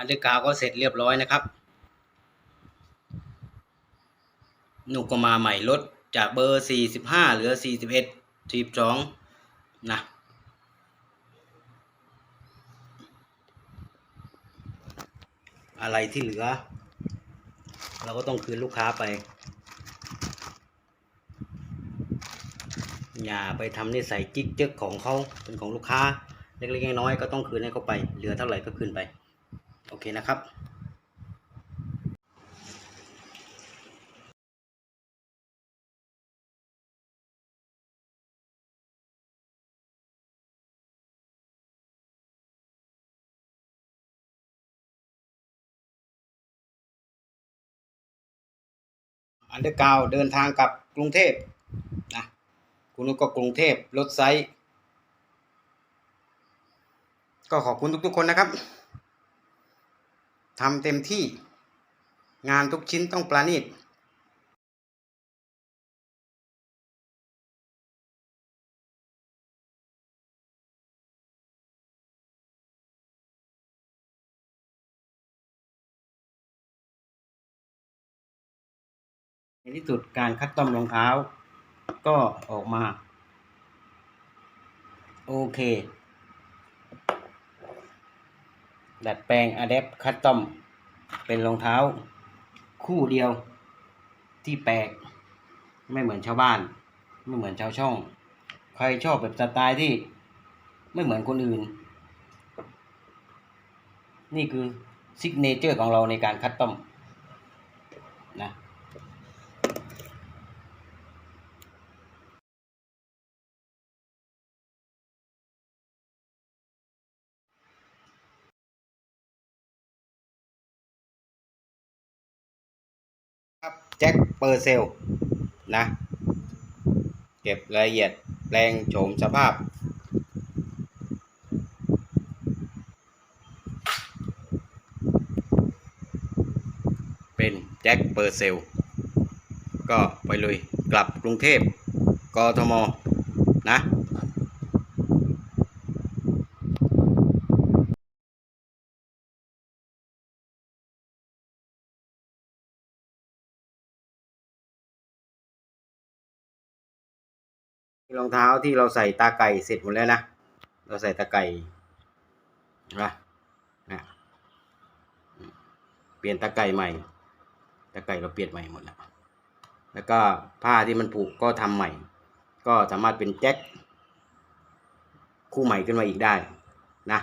อันเดอร์กาวก็เสร็จเรียบร้อยนะครับหนุกก็มาใหม่ลดจากเบอร์ 45 เหลือ 41 42 นะ อะไรที่เหลือ เราก็ต้องคืนลูกค้าไป อย่าไปทำนิสัยจิ๊กเจึกของเขาเป็นของลูกค้า เล็กๆน้อยๆก็ต้องคืนให้เขาไป เหลือเท่าไหร่ก็คืนไป โอเคนะครับอันเดอร์กาวเดินทางกับกรุงเทพนะคุณนุก็กรุงเทพรถไซส์ก็ขอบคุณทุกๆคนนะครับ ทำเต็มที่ งานทุกชิ้นต้องประณีตในที่สุดการคัดต้อมรองเท้า ก็ออกมา โอเค ดัดแปลงอะแดปคัสตอม เป็นรองเท้า คู่เดียวที่แปลก ไม่เหมือนชาวบ้าน ไม่เหมือนชาวช่อง ใครชอบแบบสไตล์ที่ไม่เหมือนคนอื่น นี่คือซิกเนเจอร์ของเราในการคัสตอมนะ ครับแจ็คเปอร์เซลนะ เก็บรายละเอียดแปลงโฉมสภาพ เป็นแจ็คเปอร์เซลก็ไปเลยกลับกรุงเทพกทมนะ รองเท้าที่เราใส่ตาไก่เสร็จหมดแล้วนะ เราใส่ตาไก่นะนะเปลี่ยนตาไก่ใหม่ ตาไก่เราเปลี่ยนใหม่หมดแล้ว แล้วก็ผ้าที่มันผูกก็ทำใหม่ ก็สามารถเป็นแจ็คคู่ใหม่ขึ้นมาอีกได้นะ